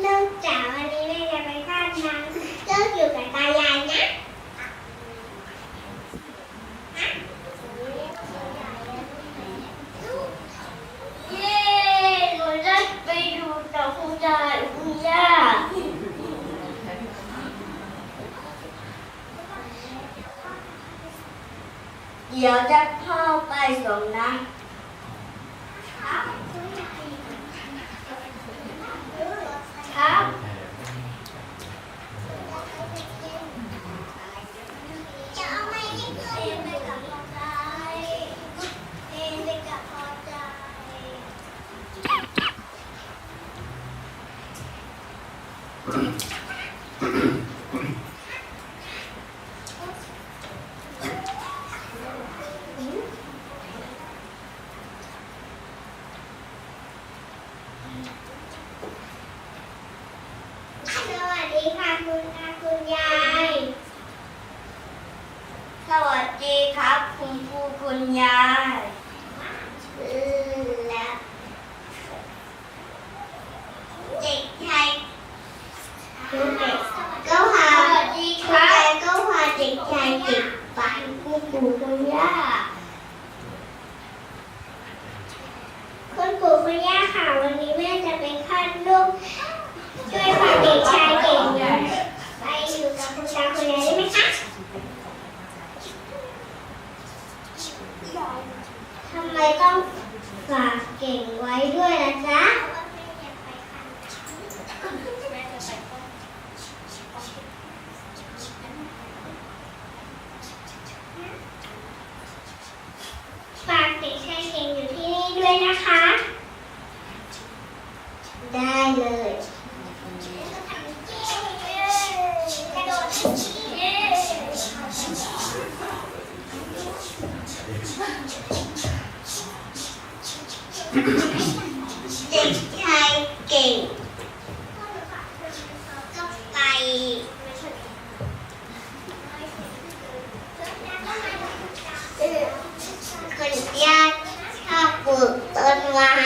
เลิกจ๋าวันนี้แม่จะไปทานน้ำเลิกอยู่กับตายายนะเย้หนูจะไปดูต่อคุณยายคุณย่าเดี๋ยวจะพ่อไปส่งนะ ได้เลยเด็กชายเก่งก็ไปคนยากชอบปลูกต้นไม้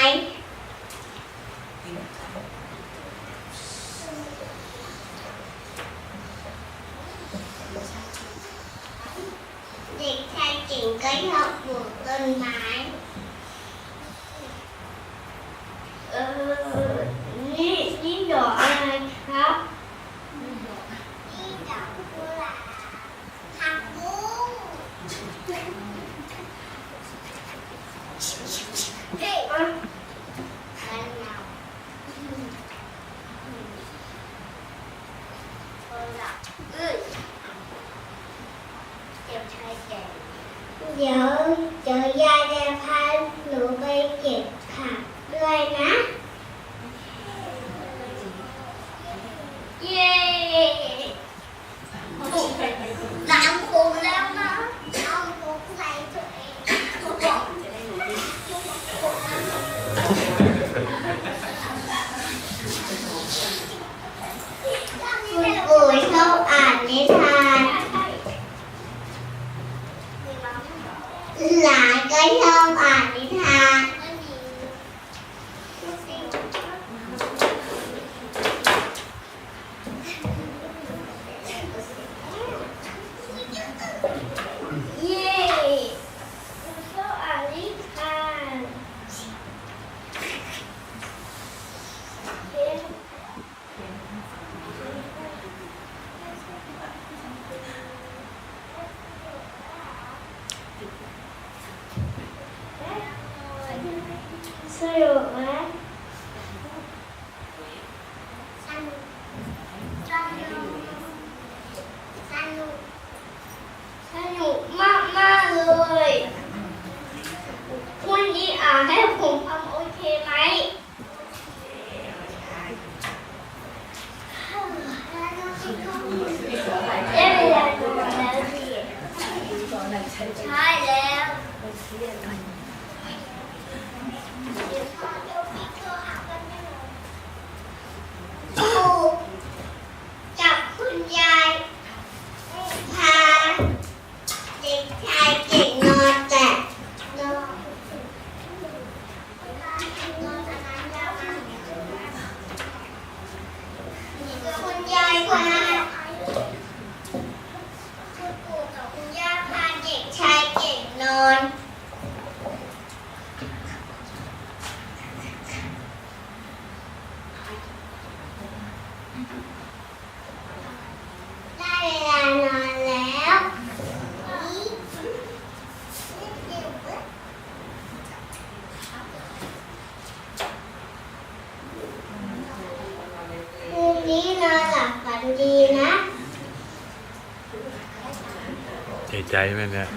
ใจไหมเนี่ย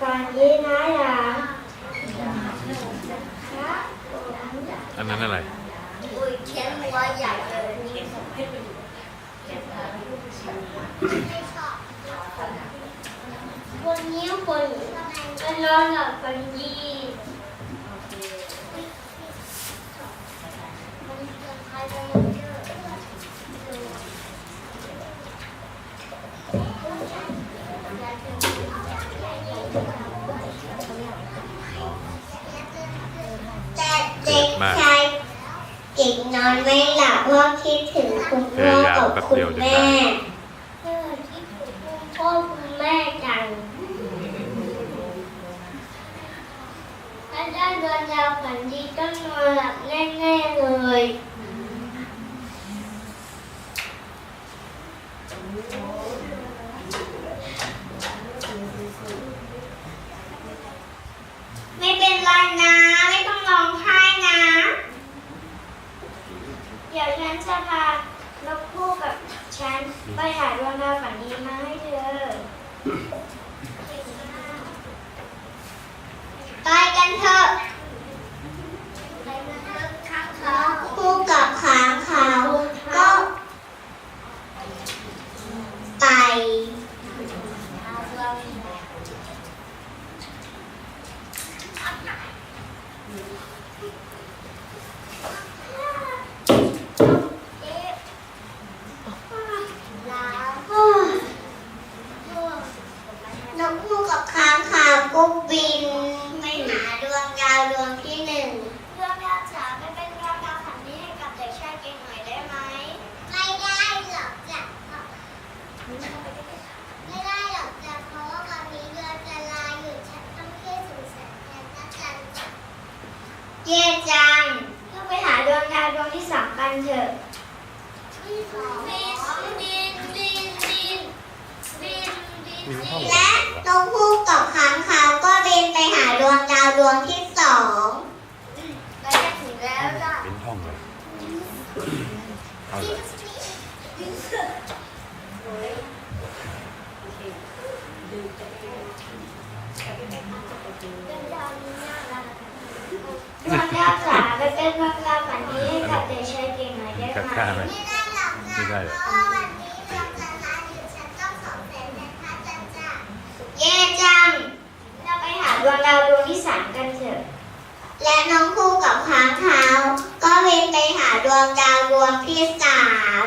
ฝันดีนะหลานครับอันนั้นอะไรอุ้ยเขียนหัวใหญ่เลยวันนี้คนจะนอนหลับฝันดีมันจะใครจะมาเจอ แต่เด็กชายเก่งนอนไม่หลับเพราะคิดถึงคุณพ่อ กับคุณแม่เออคิดถึงคุณพ่อคุณแม่จังถ้าได้เดินยาวฝันดีต้องนอนหลับแน่ๆเลยไม่เป็นไรนะไม่ต้องร้องไห้นะ เดี๋ยวฉันจะพานกคู่กับ ฉันไปหาดวงดาวฝันดีมาให้เธอ ไปกันเถอะคู่กับขางขาวก็ไป นกคู่กับค้างคาวก็บินไปหาดวงดาวดวงที่หนึ่งดวงดาวจ๋าไปเป็นดวงดาวฝันดีให้กับเด็กชายเก่งหน่อยได้ไหม ไม่ได้หรอกจ้ะไม่ได้หรอกจ้ะเพราะว่าวันนี้เรือจะลาอยู่ฉันต้องเที่ยวสู่แสงแทนนะจันจ้ะเย่จังก็ไปหาดวงดาวดวงที่สองกันเถอะบินบินบินบินบินบิน มีห้อง และนกฮูกกับค้างคาวก็บินไปหาดวงดาวดวงที่ส องเราจะถึงแล้วจ้ะเป็นห้องเลยเอาเลยดวงดาวจ๋าไปเป็นดวงดาวฝันดีให้กับเด็กชายเก่งหน่อยได้กัดไหมข้าไหมไม่ได้หรอกจ้ะไม่ได้เหรอเพราะว่าวันนี้ดวงจันทร์ลาอยู่ฉันต้องสองแสนแทนพระจันทร์จ้ะเย่จัง เราไปหาดวงดาวดวงที่สามกันเถอะ และน้องคู่กับค้างคาว ก็บินไปหาดวงดาวดวงที่สาม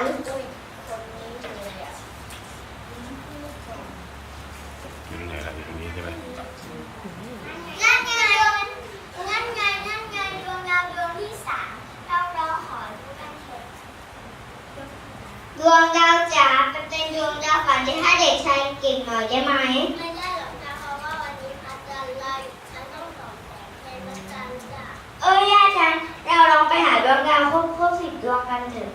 อยู่ไหนล่ะอยู่ตรงนี้ใช่ไหม นั่นไงนั่นไงนั่นไงดวงดาวดวงที่สามเรารอขอดูกันเถอะด วงดาวจ๋าเป็นเป็นดวงดาวฝันที่ให้เด็กชายเก่งหน่อยได้ไหมไม่ได้หรอกนะเพราะว่าวันนี้พระจันทร์ไล่ฉันต้องสอบแสงในพระจันทร์จ้ะเอ้ยย่าจังเราลองไปหาดวงดาวครบครบสิบดวงกันเถอะ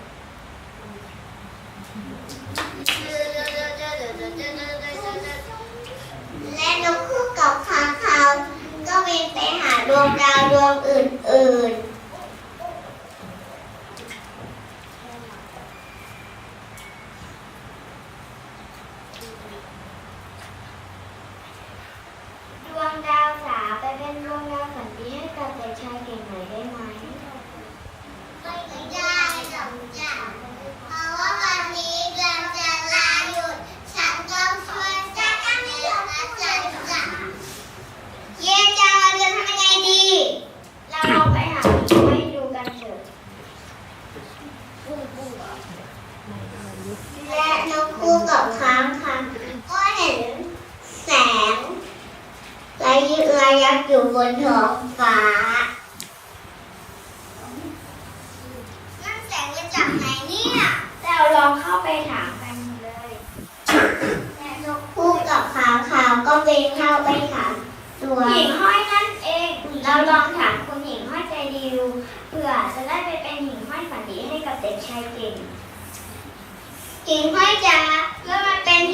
และนกคู่กับค้างคาวก็บินไปหาดวงดาวดวงอื่นๆ ดวงดาวจ๋าไปเป็นดวงดาวฝันดีให้กับเด็กชายเก่งหน่อยได้ไหม ไม่ได้หรอกจ้ะเพราะว่าวันนี้เดือนจะลาหยุด ฉันต้องช่วยจัดการให้นะจ๊ะจ้ะเย้จังเราจะทำยังไงดี เราลองไปหาผีให้ดูกันเถอะและนกคู่กับค้างคาวก็เห็นแสงระยิบระยับอยู่บนท้อง ฟ้านั่นแสงมาจากไหนเนี่ยเราลองเข้าไปถามกันเลยแต่นกคู่กับค้างคาวก็บินเข้าไปถามตัวหญิงห้อยนั่นเอง เราลองถามคุณหญิงห้อยใจดีดูเผื่อจะได้ไปเป็นหญิงห้อยฝันดีให้กับเด็กชายเก่งหญิงห้อยจ๋าแล้วมาเป็นหญิงห้อยฝัน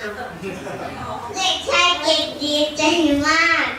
เด็กชายเก่งดีใจมาก